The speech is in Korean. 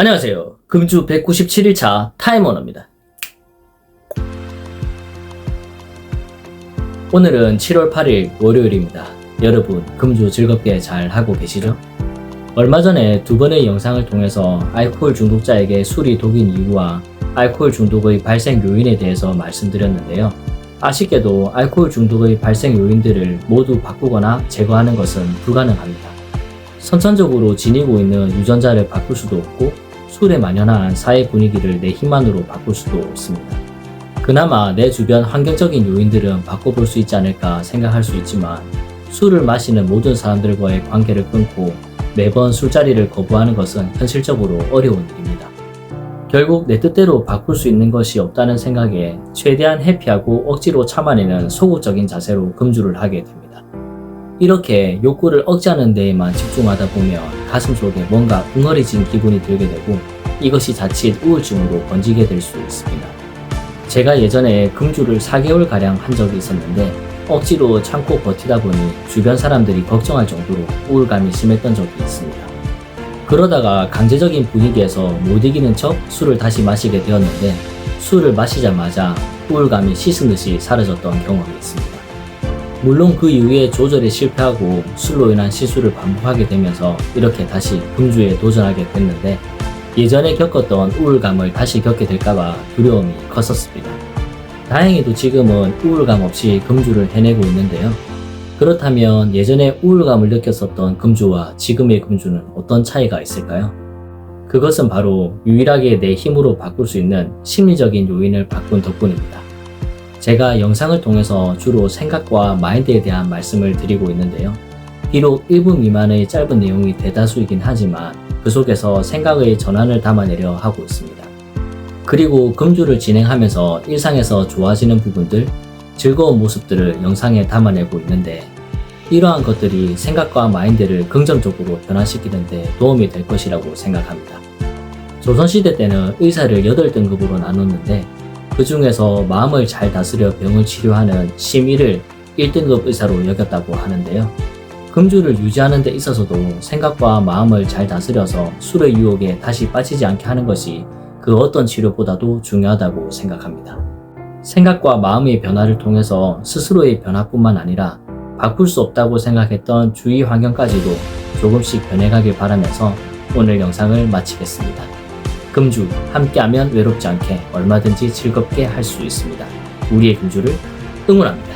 안녕하세요. 금주 197일차 타임머너입니다. 오늘은 7월 8일 월요일입니다. 여러분, 금주 즐겁게 잘 하고 계시죠? 얼마 전에 두 번의 영상을 통해서 알코올 중독자에게 술이 독인 이유와 알코올 중독의 발생 요인에 대해서 말씀드렸는데요. 아쉽게도 알코올 중독의 발생 요인들을 모두 바꾸거나 제거하는 것은 불가능합니다. 선천적으로 지니고 있는 유전자를 바꿀 수도 없고 술에 만연한 사회 분위기를 내 힘만으로 바꿀 수도 없습니다. 그나마 내 주변 환경적인 요인들은 바꿔볼 수 있지 않을까 생각할 수 있지만 술을 마시는 모든 사람들과의 관계를 끊고 매번 술자리를 거부하는 것은 현실적으로 어려운 일입니다. 결국 내 뜻대로 바꿀 수 있는 것이 없다는 생각에 최대한 회피하고 억지로 참아내는 소극적인 자세로 금주를 하게 됩니다. 이렇게 욕구를 억제하는 데에만 집중하다 보면 가슴 속에 뭔가 웅얼해진 기분이 들게 되고 이것이 자칫 우울증으로 번지게 될 수 있습니다. 제가 예전에 금주를 4개월가량 한 적이 있었는데 억지로 참고 버티다 보니 주변 사람들이 걱정할 정도로 우울감이 심했던 적이 있습니다. 그러다가 강제적인 분위기에서 못 이기는 척 술을 다시 마시게 되었는데 술을 마시자마자 우울감이 씻은 듯이 사라졌던 경험이 있습니다. 물론 그 이후에 조절에 실패하고 술로 인한 실수를 반복하게 되면서 이렇게 다시 금주에 도전하게 됐는데 예전에 겪었던 우울감을 다시 겪게 될까봐 두려움이 컸었습니다. 다행히도 지금은 우울감 없이 금주를 해내고 있는데요. 그렇다면 예전에 우울감을 느꼈었던 금주와 지금의 금주는 어떤 차이가 있을까요? 그것은 바로 유일하게 내 힘으로 바꿀 수 있는 심리적인 요인을 바꾼 덕분입니다. 제가 영상을 통해서 주로 생각과 마인드에 대한 말씀을 드리고 있는데요. 비록 1분 미만의 짧은 내용이 대다수이긴 하지만 그 속에서 생각의 전환을 담아내려 하고 있습니다. 그리고 금주를 진행하면서 일상에서 좋아지는 부분들, 즐거운 모습들을 영상에 담아내고 있는데 이러한 것들이 생각과 마인드를 긍정적으로 변화시키는데 도움이 될 것이라고 생각합니다. 조선시대 때는 의사를 8등급으로 나눴는데 그 중에서 마음을 잘 다스려 병을 치료하는 심의를 1등급 의사로 여겼다고 하는데요. 금주를 유지하는 데 있어서도 생각과 마음을 잘 다스려서 술의 유혹에 다시 빠지지 않게 하는 것이 그 어떤 치료보다도 중요하다고 생각합니다. 생각과 마음의 변화를 통해서 스스로의 변화뿐만 아니라 바꿀 수 없다고 생각했던 주위 환경까지도 조금씩 변해가길 바라면서 오늘 영상을 마치겠습니다. 금주, 함께하면 외롭지 않게 얼마든지 즐겁게 할 수 있습니다. 우리의 금주를 응원합니다.